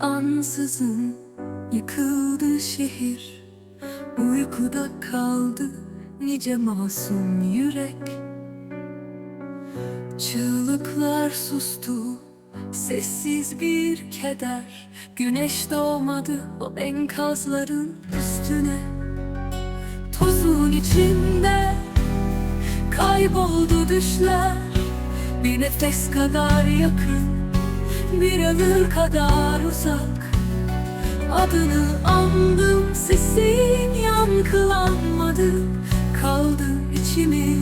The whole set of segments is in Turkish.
ansızın yıkıldı şehir. Uykuda kaldı nice masum yürek. Çığlıklar sustu Sessiz bir keder. Güneş doğmadı o enkazların üstüne. Tozun içinde Kayboldu düşler. Bir nefes kadar yakın Bir ömür kadar uzak. Adını andım sesin yankılanmadı. Kaldı içimizde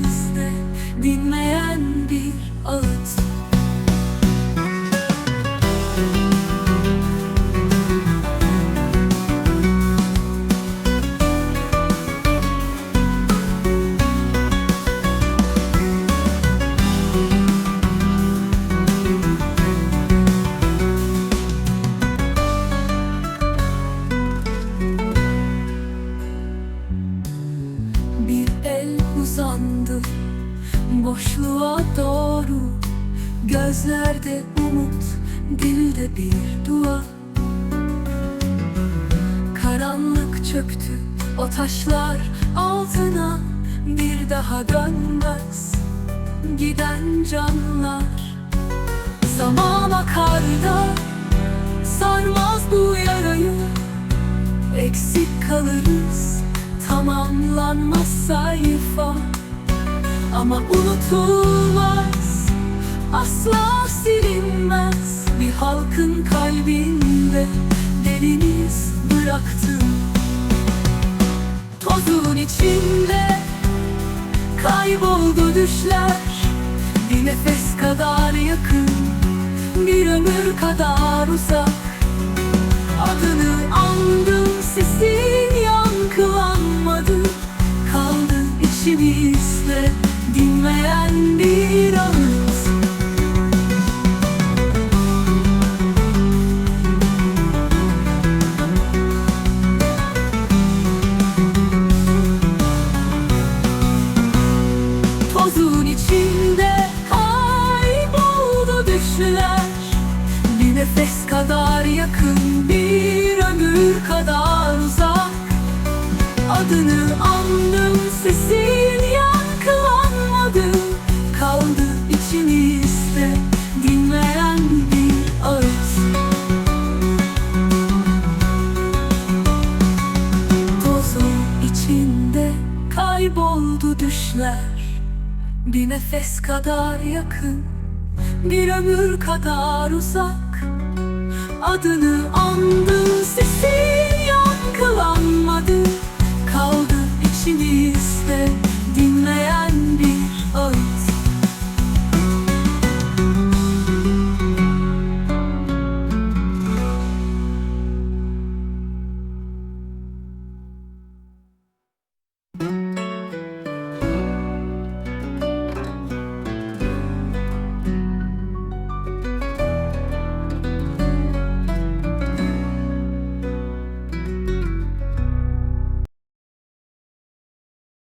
Bir el uzandı. Boşluğa doğru Gözlerde umut, dilde bir dua. Karanlık çöktü o taşlar altına Bir daha dönmez giden canlar. Zaman akar da sarmaz bu yarayı Eksik kalırız tamamlanmaz sayfa. Ama unutulmaz asla silinmez. Bir halkın kalbinde deriniz bıraktım. Tozun içinde kayboldu düşler. Bir nefes kadar yakın bir ömür kadar uzak. Adını andım Adını andım sesin yankılanmadı. Kaldı içimizde dinleyen bir ağıt Tozun içinde kayboldu düşler. Bir nefes kadar yakın Bir ömür kadar uzak. Adını andım